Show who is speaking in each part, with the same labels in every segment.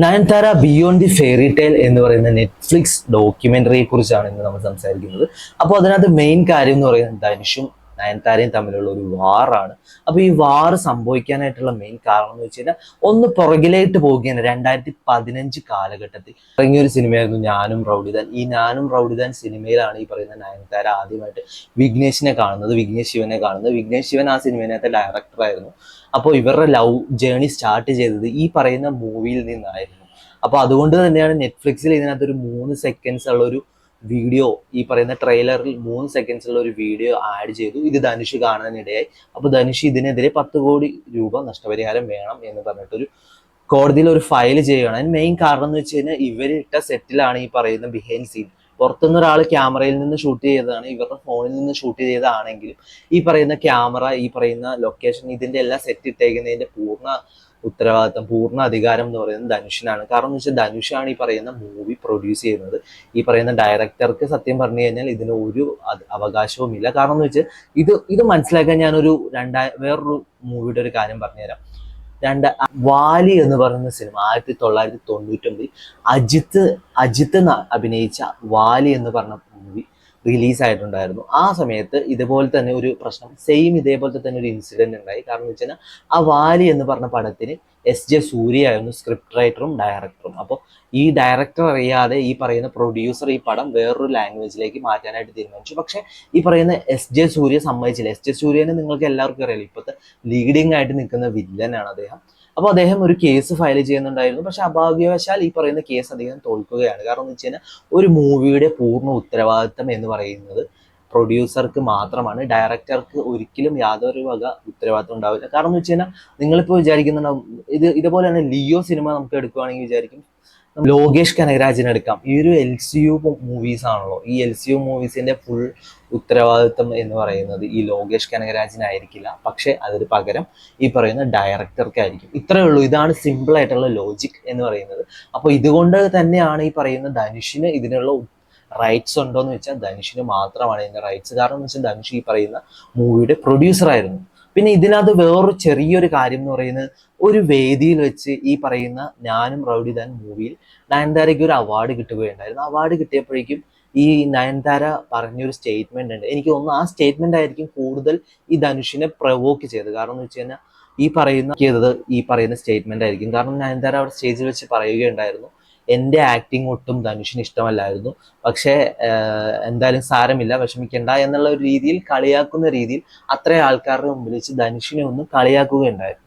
Speaker 1: Nayanthara beyond the fairy tale എന്ന് പറയുന്ന Netflix ഡോക്യുമെന്ററിയെ കുറിച്ചാണ് ഇന്ന് നമ്മൾ സംസാരിക്കുന്നത്. അപ്പോൾ അതിനകത്ത് മെയിൻ കാര്യം എന്ന് പറയുന്നത് ധനുഷും നയൻതാരയും തമ്മിലുള്ള ഒരു വാറാണ് അപ്പോൾ ഈ വാർ സംഭവിക്കാനായിട്ടുള്ള മെയിൻ കാരണം എന്ന് വെച്ച് കഴിഞ്ഞാൽ ഒന്ന് പുറകിലേക്ക് പോവുകയാണ്. രണ്ടായിരത്തി പതിനഞ്ച് കാലഘട്ടത്തിൽ ഇറങ്ങിയ ഒരു സിനിമയായിരുന്നു ഞാനും റൗഡിദാൻ. ഈ ഞാനും റൗഡിദാൻ സിനിമയിലാണ് ഈ പറയുന്ന നയൻതാര ആദ്യമായിട്ട് വിഘ്നേഷിനെ കാണുന്നത് വിഘ്നേഷ് ശിവനെ കാണുന്നത്. വിഘ്നേഷ് ശിവൻ ആ സിനിമയിനകത്തെ ഡയറക്ടറായിരുന്നു അപ്പോൾ ഇവരുടെ ലവ് ജേണി സ്റ്റാർട്ട് ചെയ്തത് ഈ പറയുന്ന മൂവിയിൽ നിന്നായിരുന്നു. അപ്പോൾ അതുകൊണ്ട് തന്നെയാണ് നെറ്റ്ഫ്ലിക്സിൽ ഇതിനകത്ത് ഒരു മൂന്ന് സെക്കൻഡ്സ് ഉള്ള ഒരു വീഡിയോ ഈ പറയുന്ന ട്രെയിലറിൽ മൂന്ന് സെക്കൻഡ്സ് ഉള്ള ഒരു വീഡിയോ ആഡ് ചെയ്തു. ഇത് ധനുഷ് കാണാനിടയായി അപ്പോൾ ധനുഷ് ഇതിനെതിരെ പത്ത് കോടി രൂപ നഷ്ടപരിഹാരം വേണം എന്ന് പറഞ്ഞിട്ടൊരു കോടതിയിൽ ഒരു ഫയൽ ചെയ്യുകയാണ്. അതിന് മെയിൻ കാരണം എന്ന് വെച്ച് കഴിഞ്ഞാൽ ഇവരിട്ട സെറ്റിലാണ് ഈ പറയുന്ന ബിഹൈൻഡ് സീൻ പുറത്തുനിന്ന് ഒരാൾ ക്യാമറയിൽ നിന്ന് ഷൂട്ട് ചെയ്തതാണ് ഇവരുടെ ഫോണിൽ നിന്ന് ഷൂട്ട് ചെയ്തതാണെങ്കിലും ഈ പറയുന്ന ക്യാമറ ഈ പറയുന്ന ലൊക്കേഷൻ ഇതിന്റെ എല്ലാം സെറ്റ് ഇട്ടേക്കുന്നതിന്റെ പൂർണ ഉത്തരവാദിത്തം പൂർണ അധികാരം എന്ന് പറയുന്നത് ധനുഷിനാണ്. കാരണം എന്ന് വെച്ചാൽ ധനുഷാണ് ഈ പറയുന്ന മൂവി പ്രൊഡ്യൂസ് ചെയ്യുന്നത്. ഈ പറയുന്ന ഡയറക്ടർക്ക് സത്യം പറഞ്ഞു കഴിഞ്ഞാൽ ഇതിന് ഒരു അവകാശവുമില്ല. കാരണം എന്ന് വെച്ചാൽ ഇത് ഇത് മനസ്സിലാക്കാൻ ഞാനൊരു രണ്ടായ വേറൊരു മൂവിയുടെ ഒരു കാര്യം പറഞ്ഞുതരാം. രണ്ട് വാലി എന്ന് പറയുന്ന സിനിമ ആയിരത്തി തൊള്ളായിരത്തി തൊണ്ണൂറ്റൊമ്പതിൽ അജിത്ത് അജിത്ത് അഭിനയിച്ച വാലി എന്ന് പറഞ്ഞ മൂവി റിലീസായിട്ടുണ്ടായിരുന്നു ആ സമയത്ത് ഇതുപോലെ തന്നെ ഒരു പ്രശ്നം സെയിം ഇതേപോലത്തെ തന്നെ ഒരു ഇൻസിഡന്റ് ഉണ്ടായി. കാരണം എന്ന് വെച്ച് ആ വാലി എന്ന് പറഞ്ഞ പടത്തിന് എസ് ജെ സൂര്യ ആയിരുന്നു സ്ക്രിപ്റ്റ് റൈറ്ററും ഡയറക്ടറും അപ്പോൾ ഈ ഡയറക്ടർ അറിയാതെ ഈ പറയുന്ന പ്രൊഡ്യൂസർ ഈ പടം വേറൊരു ലാംഗ്വേജിലേക്ക് മാറ്റാനായിട്ട് തീരുമാനിച്ചു. പക്ഷേ ഈ പറയുന്ന എസ് ജെ സൂര്യ സമ്മതിച്ചില്ല. എസ് ജെ സൂര്യനെ നിങ്ങൾക്ക് എല്ലാവർക്കും അറിയാലോ ഇപ്പോഴത്തെ ലീഡിംഗ് ആയിട്ട് നിൽക്കുന്ന വില്ലനാണ് അദ്ദേഹം. അപ്പോൾ അദ്ദേഹം ഒരു കേസ് ഫയൽ ചെയ്യുന്നുണ്ടായിരുന്നു. പക്ഷെ അഭാഗ്യവശാൽ ഈ പറയുന്ന കേസ് അദ്ദേഹം തോൽക്കുകയാണ്. കാരണം എന്ന് വെച്ച് കഴിഞ്ഞാൽ ഒരു മൂവിയുടെ പൂർണ ഉത്തരവാദിത്തം എന്ന് പറയുന്നത് പ്രൊഡ്യൂസർക്ക് മാത്രമാണ് ഡയറക്ടർക്ക് ഒരിക്കലും യാതൊരു വക ഉത്തരവാദിത്തം ഉണ്ടാവില്ല. കാരണം എന്ന് വെച്ച് കഴിഞ്ഞാൽ നിങ്ങളിപ്പോൾ വിചാരിക്കുന്നുണ്ടാവും ഇത് ഇതുപോലെ തന്നെ ലിയോ സിനിമ നമുക്ക് എടുക്കുകയാണെങ്കിൽ വിചാരിക്കും ലോകേഷ് കനകരാജിനെ എടുക്കാം. ഈ ഒരു എൽ സി യു മൂവീസ് ആണല്ലോ. ഈ എൽ സി യു മൂവീസിന്റെ ഫുൾ ഉത്തരവാദിത്വം എന്ന് പറയുന്നത് ഈ ലോകേഷ് കനകരാജിനായിരിക്കില്ല. പക്ഷേ അതിന് പകരം ഈ പറയുന്ന ഡയറക്ടർക്കായിരിക്കും ഇത്രയേ ഉള്ളൂ. ഇതാണ് സിമ്പിൾ ആയിട്ടുള്ള ലോജിക് എന്ന് പറയുന്നത്. അപ്പോൾ ഇതുകൊണ്ട് തന്നെയാണ് ഈ പറയുന്ന ധനുഷിന് ഇതിനുള്ള റൈറ്റ്സ് ഉണ്ടോ എന്ന് വെച്ചാൽ ധനുഷിന് മാത്രമാണ് ഇതിന്റെ റൈറ്റ്സ് കാരണം എന്ന് വെച്ചാൽ ധനുഷ് ഈ പറയുന്ന മൂവിയുടെ പ്രൊഡ്യൂസർ ആയിരുന്നു. പിന്നെ ഇതിനകത്ത് വേറൊരു ചെറിയൊരു കാര്യം എന്ന് പറയുന്നത് ഒരു വേദിയിൽ വെച്ച് ഈ പറയുന്ന ഞാനും റൗഡി ദാൻ മൂവിയിൽ നയൻതാരയ്ക്ക് ഒരു അവാർഡ് കിട്ടുകയുണ്ടായിരുന്നു. അവാർഡ് കിട്ടിയപ്പോഴേക്കും ഈ നയൻതാര പറഞ്ഞൊരു സ്റ്റേറ്റ്മെന്റ് ഉണ്ട്. എനിക്ക് തോന്നുന്നു ആ സ്റ്റേറ്റ്മെന്റ് ആയിരിക്കും കൂടുതൽ ഈ ധനുഷിനെ പ്രവോക്ക് ചെയ്തത്. കാരണം എന്ന് വെച്ച് കഴിഞ്ഞാൽ ഈ പറയുന്ന ഈ പറയുന്ന സ്റ്റേറ്റ്മെന്റ് ആയിരിക്കും. കാരണം നയൻതാര അവിടെ സ്റ്റേജിൽ വെച്ച് പറയുകയുണ്ടായിരുന്നു. എന്റെ ആക്ടിങ് ഒട്ടും ധനുഷിന് ഇഷ്ടമല്ലായിരുന്നു. പക്ഷേ എന്തായാലും സാരമില്ല. വിഷമിക്കേണ്ട എന്നുള്ള ഒരു രീതിയിൽ കളിയാക്കുന്ന രീതിയിൽ അത്ര ആൾക്കാരുടെ മുമ്പിൽ വെച്ച് ധനുഷിനെ ഒന്നും കളിയാക്കുകയുണ്ടായിരുന്നു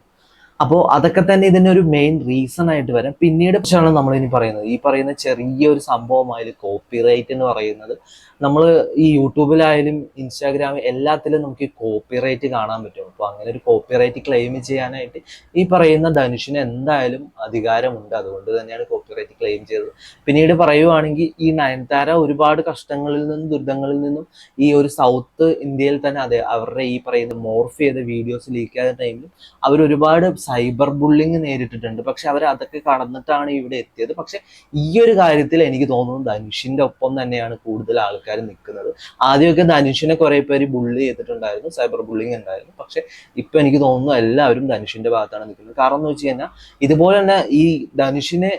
Speaker 1: അപ്പോൾ അതൊക്കെ തന്നെ ഇതിന്റെ ഒരു മെയിൻ റീസൺ ആയിട്ട് വരാം. പിന്നീട് പക്ഷാണ് നമ്മൾ ഇനി പറയുന്നത്. ഈ പറയുന്ന ചെറിയൊരു സംഭവമായാലും കോപ്പിറൈറ്റ് എന്ന് പറയുന്നത് നമ്മൾ ഈ യൂട്യൂബിലായാലും ഇൻസ്റ്റാഗ്രാമിൽ എല്ലാത്തിലും നമുക്ക് ഈ കോപ്പിറൈറ്റ് കാണാൻ പറ്റും. അപ്പോൾ അങ്ങനെ ഒരു കോപ്പിറൈറ്റ് ക്ലെയിം ചെയ്യാനായിട്ട് ഈ പറയുന്ന ധനുഷിന് എന്തായാലും അധികാരമുണ്ട്. അതുകൊണ്ട് തന്നെയാണ് കോപ്പിറൈറ്റ് ക്ലെയിം ചെയ്തത്. പിന്നീട് പറയുവാണെങ്കിൽ ഈ നയൻതാര ഒരുപാട് കഷ്ടങ്ങളിൽ നിന്നും ദുരിതങ്ങളിൽ നിന്നും ഈ ഒരു സൗത്ത് ഇന്ത്യയിൽ തന്നെ അതെ അവരുടെ ഈ പറയുന്ന മോർഫ് ചെയ്ത വീഡിയോസ് ലീക്ക് ആയ ടൈമിൽ അവർ ഒരുപാട് സൈബർ ബുള്ളിങ് നേരിട്ടിട്ടുണ്ട്. പക്ഷെ അവർ അതൊക്കെ കടന്നിട്ടാണ് ഇവിടെ എത്തിയത്. പക്ഷെ ഈ ഒരു കാര്യത്തിൽ എനിക്ക് തോന്നുന്നു ധനുഷിന്റെ ഒപ്പം തന്നെയാണ് കൂടുതൽ ആൾക്കാർ നിൽക്കുന്നത്. ആദ്യമൊക്കെ ധനുഷിനെ കുറെ പേര് ബുള്ളി ചെയ്തിട്ടുണ്ടായിരുന്നു സൈബർ ബുള്ളിങ് ഉണ്ടായിരുന്നു. പക്ഷെ ഇപ്പൊ എനിക്ക് തോന്നുന്നു എല്ലാവരും ധനുഷിന്റെ ഭാഗത്താണ് നിൽക്കുന്നത്. കാരണം എന്ന് വെച്ച് കഴിഞ്ഞാൽ ഇതുപോലെ തന്നെ ഈ ധനുഷിനെ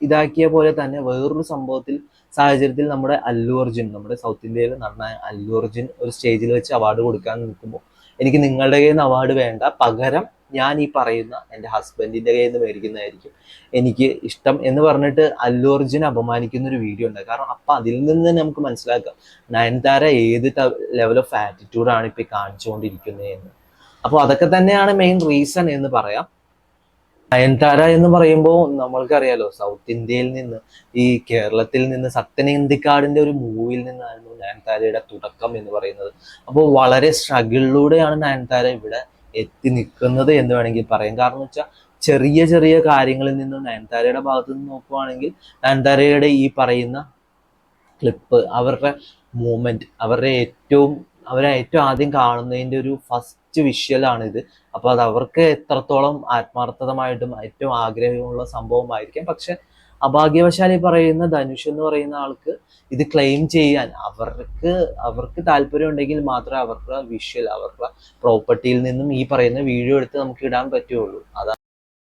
Speaker 1: ഇതാക്കിയ പോലെ തന്നെ വേറൊരു സംഭവത്തിൽ സാഹചര്യത്തിൽ നമ്മുടെ അല്ലു അർജുൻ നമ്മുടെ സൗത്ത് ഇന്ത്യയിലെ നടനായ അല്ലു അർജുൻ ഒരു സ്റ്റേജിൽ വെച്ച് അവാർഡ് കൊടുക്കാൻ നിൽക്കുമ്പോൾ എനിക്ക് നിങ്ങളുടെ കയ്യിൽ നിന്ന് അവാർഡ് വേണ്ട. പകരം ഞാൻ ഈ പറയുന്ന എന്റെ ഹസ്ബൻഡിന്റെ കയ്യിൽ നിന്ന് മേടിക്കുന്നതായിരിക്കും എനിക്ക് ഇഷ്ടം എന്ന് പറഞ്ഞിട്ട് അല്ലു അപമാനിക്കുന്ന ഒരു വീഡിയോ ഉണ്ട്. കാരണം അപ്പം അതിൽ നിന്ന് തന്നെ നമുക്ക് മനസ്സിലാക്കാം നയൻതാര ഏത് ലെവൽ ഓഫ് ആറ്റിറ്റ്യൂഡാണ് ഇപ്പൊ കാണിച്ചുകൊണ്ടിരിക്കുന്നതെന്ന് അപ്പോൾ അതൊക്കെ തന്നെയാണ് മെയിൻ റീസൺ എന്ന് പറയാം. നയൻതാര എന്ന് പറയുമ്പോൾ നമ്മൾക്കറിയാലോ സൗത്ത് ഇന്ത്യയിൽ നിന്ന് ഈ കേരളത്തിൽ നിന്ന് സത്യനന്ദിക്കാടിന്റെ ഒരു മൂവിയിൽ നിന്നായിരുന്നു നയൻതാരയുടെ തുടക്കം എന്ന് പറയുന്നത്. അപ്പോൾ വളരെ സ്ട്രഗിളിലൂടെയാണ് നയൻതാര ഇവിടെ എത്തി നിൽക്കുന്നത് എന്ന് വേണമെങ്കിൽ പറയാം. കാരണം വെച്ചാൽ ചെറിയ ചെറിയ കാര്യങ്ങളിൽ നിന്നും നയൻതാരയുടെ ഭാഗത്തു നിന്ന് നോക്കുവാണെങ്കിൽ നയൻതാരയുടെ ഈ പറയുന്ന ക്ലിപ്പ് അവരുടെ മൂമെന്റ് അവരുടെ ഏറ്റവും അവരെ ഏറ്റവും ആദ്യം കാണുന്നതിന്റെ ഒരു ഫസ്റ്റ് വിഷ്വലാണിത് അപ്പോൾ അത് അവർക്ക് എത്രത്തോളം ആത്മാർത്ഥതമായിട്ടും ഏറ്റവും ആഗ്രഹമുള്ള സംഭവമായിരിക്കാം. പക്ഷെ അഭാഗ്യവശാൽ ഈ പറയുന്ന ധനുഷ് എന്ന് പറയുന്ന ആൾക്ക് ഇത് ക്ലെയിം ചെയ്യാൻ അവർക്ക് അവർക്ക് താല്പര്യം ഉണ്ടെങ്കിൽ മാത്രമേ അവരുടെ വിഷ്വൽ അവരുടെ പ്രോപ്പർട്ടിയിൽ നിന്നും ഈ പറയുന്ന വീഡിയോ എടുത്ത് നമുക്ക് ഇടാൻ പറ്റുള്ളൂ. അതാണ്